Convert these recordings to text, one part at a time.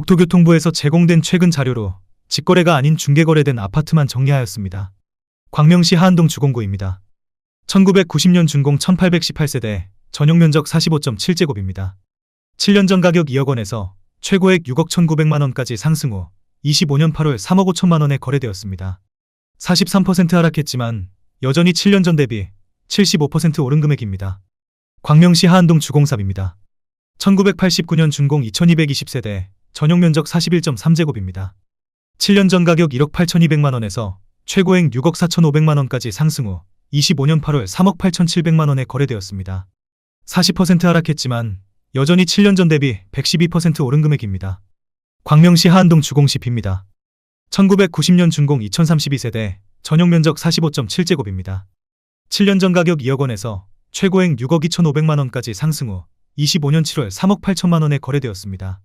국토교통부에서 제공된 최근 자료로 직거래가 아닌 중개거래된 아파트만 정리하였습니다. 광명시 하안동 주공구입니다. 1990년 준공 1818세대, 전용 면적 45.7제곱입니다. 7년 전 가격 2억 원에서 최고액 6억 1,900만 원까지 상승 후 25년 8월 3억 5천만 원에 거래되었습니다. 43% 하락했지만 여전히 7년 전 대비 75% 오른 금액입니다. 광명시 하안동 주공삽입니다. 1989년 준공 2220세대, 전용 면적 41.3제곱입니다. 7년 전 가격 1억 8,200만 원에서 최고액 6억 4,500만 원까지 상승 후 25년 8월 3억 8,700만 원에 거래되었습니다. 40% 하락했지만 여전히 7년 전 대비 112% 오른 금액입니다. 광명시 하안동 주공시입니다. 1990년 준공 2032세대, 전용 면적 45.7제곱입니다. 7년 전 가격 2억 원에서 최고액 6억 2,500만 원까지 상승 후 25년 7월 3억 8천만 원에 거래되었습니다.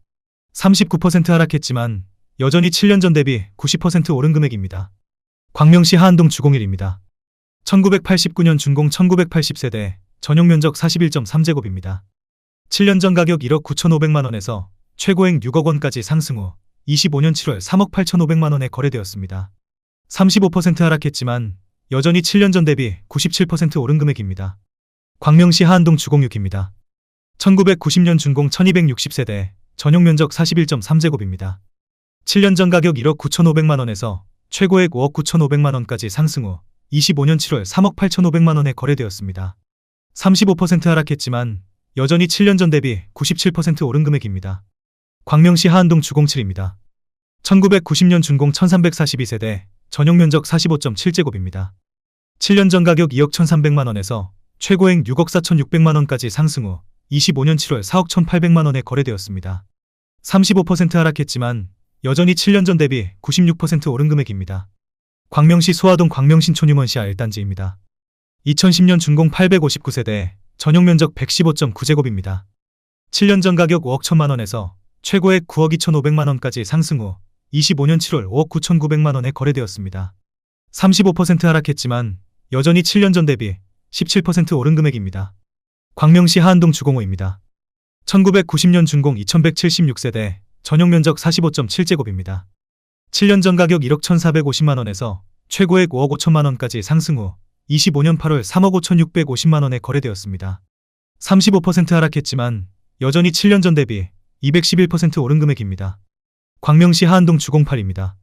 39% 하락했지만 여전히 7년 전 대비 90% 오른 금액입니다. 광명시 하안동 주공일입니다. 1989년 준공 1980세대, 전용 면적 41.3제곱입니다. 7년 전 가격 1억 9,500만 원에서 최고액 6억 원까지 상승 후 25년 7월 3억 8,500만 원에 거래되었습니다. 35% 하락했지만 여전히 7년 전 대비 97% 오른 금액입니다. 광명시 하안동 주공육입니다. 1990년 준공 1260세대, 전용 면적 41.3제곱입니다. 7년 전 가격 1억 9,500만 원에서 최고액 5억 9,500만 원까지 상승 후 25년 7월 3억 8,500만 원에 거래되었습니다. 35% 하락했지만 여전히 7년 전 대비 97% 오른 금액입니다. 광명시 하안동 주공칠입니다. 1990년 준공 1342세대, 전용 면적 45.7제곱입니다. 7년 전 가격 2억 1,300만 원에서 최고액 6억 4,600만 원까지 상승 후 25년 7월 4억 1,800만 원에 거래되었습니다. 35% 하락했지만 여전히 7년 전 대비 96% 오른 금액입니다. 광명시 소화동 광명신촌유먼시 알단지입니다. 2010년 준공 859세대, 전용 면적 115.9제곱입니다. 7년 전 가격 5억 1천만 원에서 최고액 9억 2,500만 원까지 상승 후 25년 7월 5억 9,900만 원에 거래되었습니다. 35% 하락했지만 여전히 7년 전 대비 17% 오른 금액입니다. 광명시 하안동 주공호입니다. 1990년 준공 2176세대, 전용 면적 45.7제곱입니다. 7년 전 가격 1억 1,450만 원에서 최고액 5억 5천만 원까지 상승 후 25년 8월 3억 5,650만 원에 거래되었습니다. 35% 하락했지만 여전히 7년 전 대비 211% 오른 금액입니다. 광명시 하안동 주공팔입니다.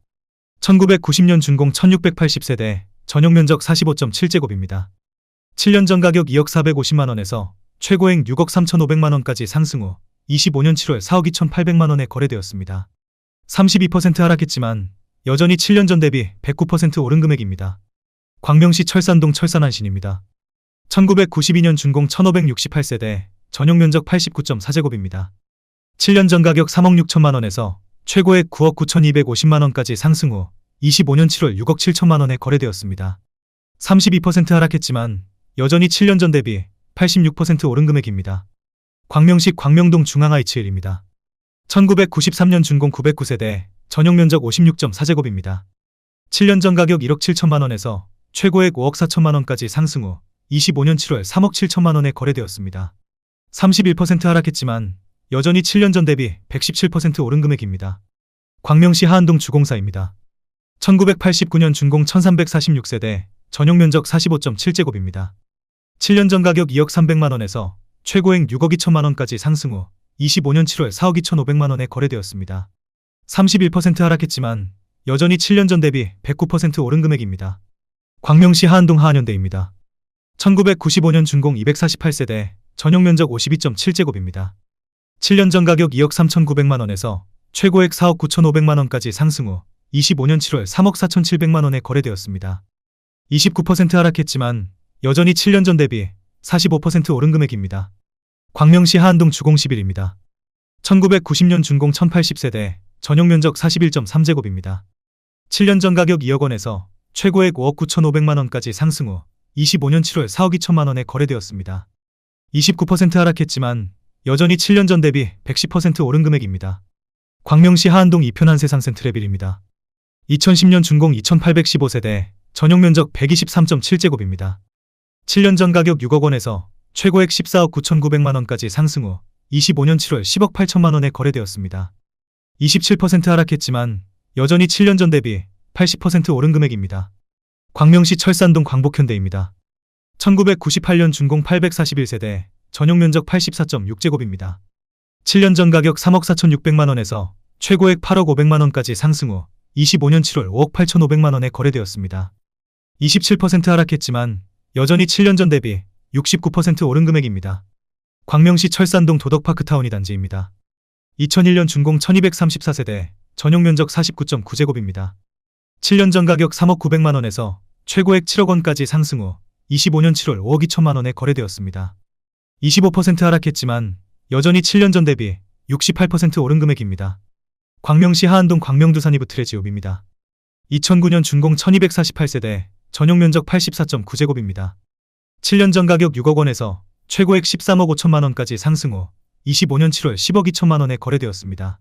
1990년 준공 1680세대, 전용 면적 45.7제곱입니다. 7년 전 가격 2억 450만 원에서 최고액 6억 3,500만 원까지 상승 후 25년 7월 4억 2,800만 원에 거래되었습니다. 32% 하락했지만 여전히 7년 전 대비 109% 오른 금액입니다. 광명시 철산동 철산안신입니다. 1992년 준공 1568세대, 전용 면적 89.4제곱입니다. 7년 전 가격 3억 6천만 원에서 최고액 9억 9,250만 원까지 상승 후 25년 7월 6억 7천만 원에 거래되었습니다. 32% 하락했지만 여전히 7년 전 대비 86% 오른 금액입니다. 광명시 광명동 중앙아이츠일입니다. 1993년 준공 909세대, 전용 면적 56.4제곱입니다. 7년 전 가격 1억 7천만 원에서 최고액 5억 4천만 원까지 상승 후 25년 7월 3억 7천만 원에 거래되었습니다. 31% 하락했지만 여전히 7년 전 대비 117% 오른 금액입니다. 광명시 하안동 주공사입니다. 1989년 준공 1346세대, 전용 면적 45.7제곱입니다. 7년 전 가격 2억 300만 원에서 최고액 6억 2천만 원까지 상승 후 25년 7월 4억 2,500만 원에 거래되었습니다. 31% 하락했지만 여전히 7년 전 대비 109% 오른 금액입니다. 광명시 하안동 하안현대입니다. 1995년 준공 248세대, 전용 면적 52.7제곱입니다. 7년 전 가격 2억 3,900만 원에서 최고액 4억 9,500만 원까지 상승 후 25년 7월 3억 4,700만 원에 거래되었습니다. 29% 하락했지만 여전히 7년 전 대비 45% 오른 금액입니다. 광명시 하안동 주공 11입니다. 1990년 준공 1080세대, 전용 면적 41.3제곱입니다. 7년 전 가격 2억 원에서 최고액 5억 9,500만 원까지 상승 후 25년 7월 4억 2천만 원에 거래되었습니다. 29% 하락했지만 여전히 7년 전 대비 110% 오른 금액입니다. 광명시 하안동 이편한 세상 센트레빌입니다. 2010년 준공 2815세대, 전용 면적 123.7제곱입니다. 7년 전 가격 6억 원에서 최고액 14억 9,900만 원까지 상승 후 25년 7월 10억 8천만 원에 거래되었습니다. 27% 하락했지만 여전히 7년 전 대비 80% 오른 금액입니다. 광명시 철산동 광복현대입니다. 1998년 준공 841세대, 전용 면적 84.6제곱입니다. 7년 전 가격 3억 4,600만 원에서 최고액 8억 500만 원까지 상승 후 25년 7월 5억 8,500만 원에 거래되었습니다. 27% 하락했지만 여전히 7년 전 대비 69% 오른 금액입니다. 광명시 철산동 도덕파크 타운이 단지입니다. 2001년 준공 1234세대, 전용 면적 49.9제곱입니다. 7년 전 가격 3억 900만 원에서 최고액 7억 원까지 상승 후 25년 7월 5억 2천만 원에 거래되었습니다. 25% 하락했지만 여전히 7년 전 대비 68% 오른 금액입니다. 광명시 하안동 광명두산이브 트레지옵입니다. 2009년 준공 1248세대, 전용 면적 84.9제곱입니다. 7년 전 가격 6억 원에서 최고액 13억 5천만 원까지 상승 후 25년 7월 10억 2천만 원에 거래되었습니다.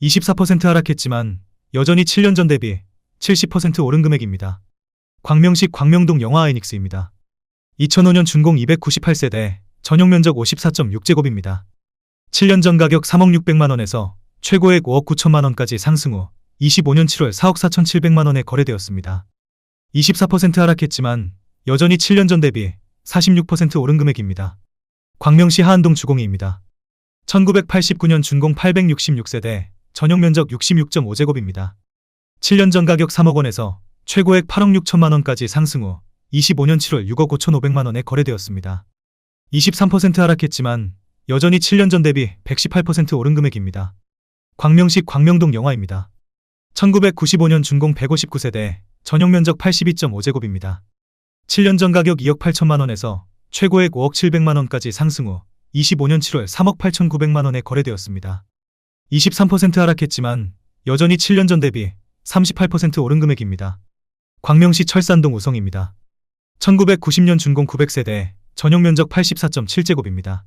24% 하락했지만 여전히 7년 전 대비 70% 오른 금액입니다. 광명시 광명동 영화 아이닉스입니다. 2005년 준공 298세대, 전용 면적 54.6제곱입니다. 7년 전 가격 3억 600만 원에서 최고액 5억 9천만 원까지 상승 후 25년 7월 4억 4천 7백만 원에 거래되었습니다. 24% 하락했지만 여전히 7년 전 대비 46% 오른 금액입니다. 광명시 하안동 주공이입니다. 1989년 준공 866세대, 전용 면적 66.5제곱입니다. 7년 전 가격 3억 원에서 최고액 8억 6천만 원까지 상승 후 25년 7월 6억 5천5백만 원에 거래되었습니다. 23% 하락했지만 여전히 7년 전 대비 118% 오른 금액입니다. 광명시 광명동 영화입니다. 1995년 준공 159세대, 전용 면적 82.5제곱입니다. 7년 전 가격 2억 8천만 원에서 최고액 5억 7백만 원까지 상승 후 25년 7월 3억 8천9백만 원에 거래되었습니다. 23% 하락했지만 여전히 7년 전 대비 38% 오른 금액입니다. 광명시 철산동 우성입니다. 1990년 준공 900세대, 전용 면적 84.7제곱입니다.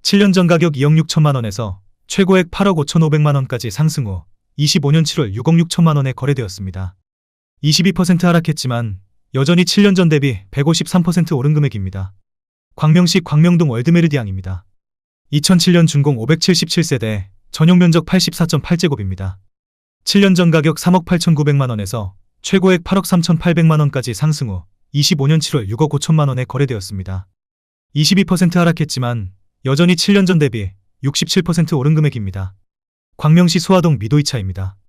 7년 전 가격 2억 6천만 원에서 최고액 8억 5천5백만 원까지 상승 후 25년 7월 6억 6천만 원에 거래되었습니다. 22% 하락했지만 여전히 7년 전 대비 153% 오른 금액입니다. 광명시 광명동 월드메르디앙입니다. 2007년 준공 577세대, 전용 면적 84.8제곱입니다. 7년 전 가격 3억 8,900만 원에서 최고액 8억 3,800만 원까지 상승 후 25년 7월 6억 5천만 원에 거래되었습니다. 22% 하락했지만 여전히 7년 전 대비 67% 오른 금액입니다. 광명시 소화동 미도이차입니다.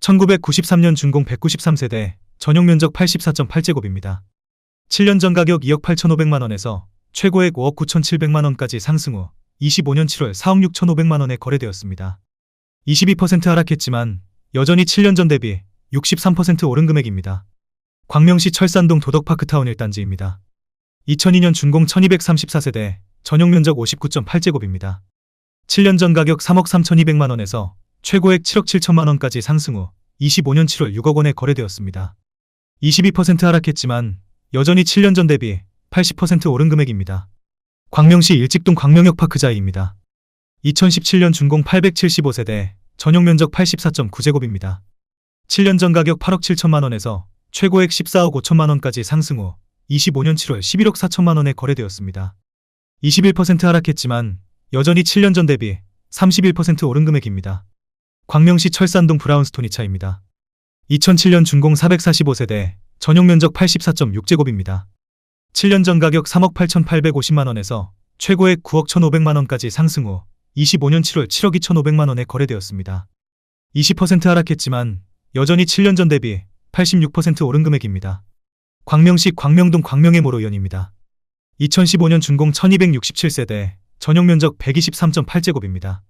1993년 준공 193세대, 전용 면적 84.8제곱입니다. 7년 전 가격 2억 8,500만 원에서 최고액 5억 9,700만 원까지 상승 후 25년 7월 4억 6,500만 원에 거래되었습니다. 22% 하락했지만 여전히 7년 전 대비 63% 오른 금액입니다. 광명시 철산동 도덕파크 타운 1단지입니다. 2002년 준공 1234세대, 전용 면적 59.8제곱입니다. 7년 전 가격 3억 3,200만 원에서 최고액 7억 7천만 원까지 상승 후 25년 7월 6억 원에 거래되었습니다. 22% 하락했지만 여전히 7년 전 대비 80% 오른 금액입니다. 광명시 일직동 광명역 파크자이입니다. 2017년 준공 875세대, 전용 면적 84.9제곱입니다. 7년 전 가격 8억 7천만 원에서 최고액 14억 5천만 원까지 상승 후 25년 7월 11억 4천만 원에 거래되었습니다. 21% 하락했지만 여전히 7년 전 대비 31% 오른 금액입니다. 광명시 철산동 브라운스톤이 차입니다. 2007년 준공 445세대, 전용 면적 84.6제곱입니다. 7년 전 가격 3억 8,850만 원에서 최고액 9억 1,500만 원까지 상승 후 25년 7월 7억 2,500만 원에 거래되었습니다. 20% 하락했지만 여전히 7년 전 대비 86% 오른 금액입니다. 광명시 광명동 광명의 모로연입니다. 2015년 준공 1267세대, 전용 면적 123.8제곱입니다.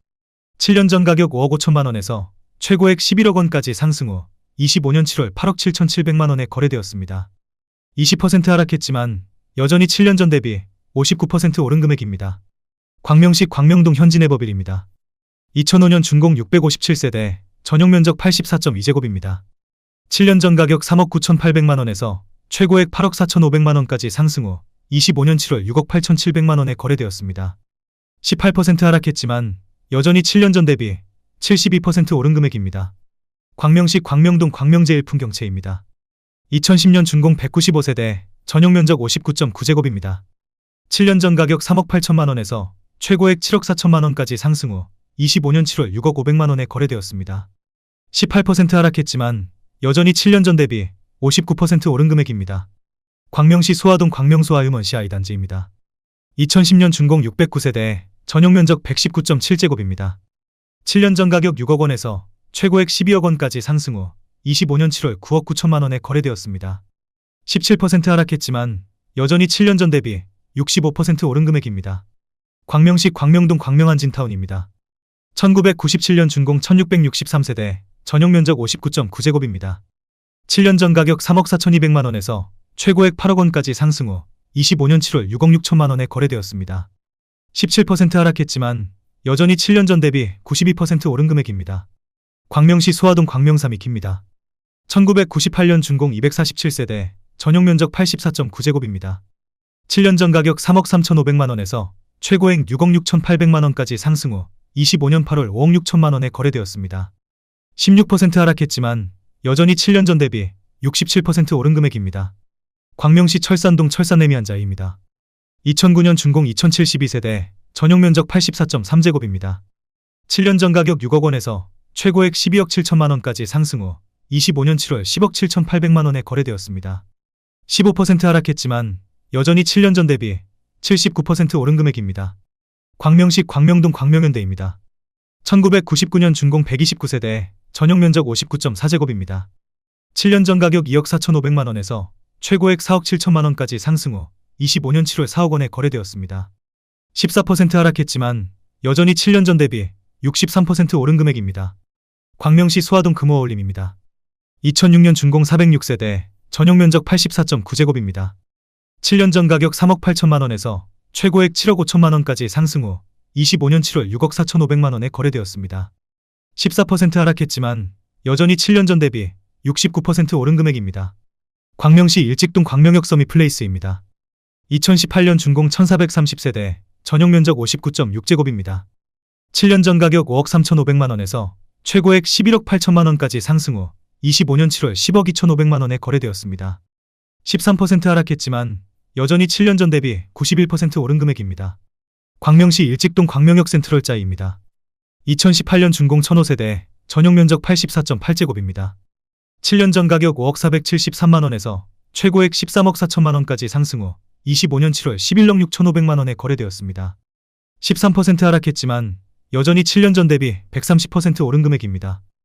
7년 전 가격 5억 5천만 원에서 최고액 11억 원까지 상승 후 25년 7월 8억 7,700만 원에 거래되었습니다. 20% 하락했지만 여전히 7년 전 대비 59% 오른 금액입니다. 광명시 광명동 현진해법일입니다. 2005년 준공 657세대, 전용 면적 84.2제곱입니다. 7년 전 가격 3억 9,800만 원에서 최고액 8억 4,500만 원까지 상승 후 25년 7월 6억 8,700만 원에 거래되었습니다. 18% 하락했지만 여전히 7년 전 대비 72% 오른 금액입니다. 광명시 광명동 광명제일 풍경채입니다. 2010년 준공 195세대, 전용 면적 59.9제곱입니다. 7년 전 가격 3억 8천만 원에서 최고액 7억 4천만 원까지 상승 후 25년 7월 6억 500만 원에 거래되었습니다. 18% 하락했지만 여전히 7년 전 대비 59% 오른 금액입니다. 광명시 소화동 광명소아유먼시 아이단지입니다. 2010년 준공 609세대, 전용 면적 119.7제곱입니다. 7년 전 가격 6억 원에서 최고액 12억 원까지 상승 후 25년 7월 9억 9천만 원에 거래되었습니다. 17% 하락했지만 여전히 7년 전 대비 65% 오른 금액입니다. 광명시 광명동 광명한진타운입니다. 1997년 준공 1663세대, 전용 면적 59.9제곱입니다. 7년 전 가격 3억 4,200만 원에서 최고액 8억 원까지 상승 후 25년 7월 6억 6천만 원에 거래되었습니다. 17% 하락했지만 여전히 7년 전 대비 92% 오른 금액입니다. 광명시 소화동 광명삼익입니다. 1998년 준공 247세대, 전용 면적 84.9제곱입니다. 7년 전 가격 3억 3,500만 원에서 최고액 6억 6,800만 원까지 상승 후 25년 8월 5억 6천만 원에 거래되었습니다. 16% 하락했지만 여전히 7년 전 대비 67% 오른 금액입니다. 광명시 철산동 철산레미안자이입니다. 2009년 준공 2072세대, 전용 면적 84.3제곱입니다. 7년 전 가격 6억 원에서 최고액 12억 7천만 원까지 상승 후 25년 7월 10억 7,800만 원에 거래되었습니다. 15% 하락했지만 여전히 7년 전 대비 79% 오른 금액입니다. 광명시 광명동 광명현대입니다. 1999년 준공 129세대, 전용 면적 59.4제곱입니다. 7년 전 가격 2억 4,500만 원에서 최고액 4억 7천만 원까지 상승 후 25년 7월 4억 원에 거래되었습니다. 14% 하락했지만 여전히 7년 전 대비 63% 오른 금액입니다. 광명시 소화동 금호어울림입니다. 2006년 준공 406세대, 전용 면적 84.9제곱입니다. 7년 전 가격 3억 8천만 원에서 최고액 7억 5천만 원까지 상승 후 25년 7월 6억 4천5백만 원에 거래되었습니다. 14% 하락했지만 여전히 7년 전 대비 69% 오른 금액입니다. 광명시 일직동 광명역 서미 플레이스입니다. 2018년 준공 1430세대, 전용 면적 59.6제곱입니다. 7년 전 가격 5억 3,500만 원에서 최고액 11억 8천만 원까지 상승 후 25년 7월 10억 2,500만 원에 거래되었습니다. 13% 하락했지만 여전히 7년 전 대비 91% 오른 금액입니다. 광명시 일직동 광명역 센트럴자이입니다. 2018년 준공 1005세대, 전용 면적 84.8제곱입니다. 7년 전 가격 5억 473만 원에서 최고액 13억 4천만 원까지 상승 후 25년 7월 11억 6,500만 원에 거래되었습니다. 13% 하락했지만 여전히 7년 전 대비 130% 오른 금액입니다.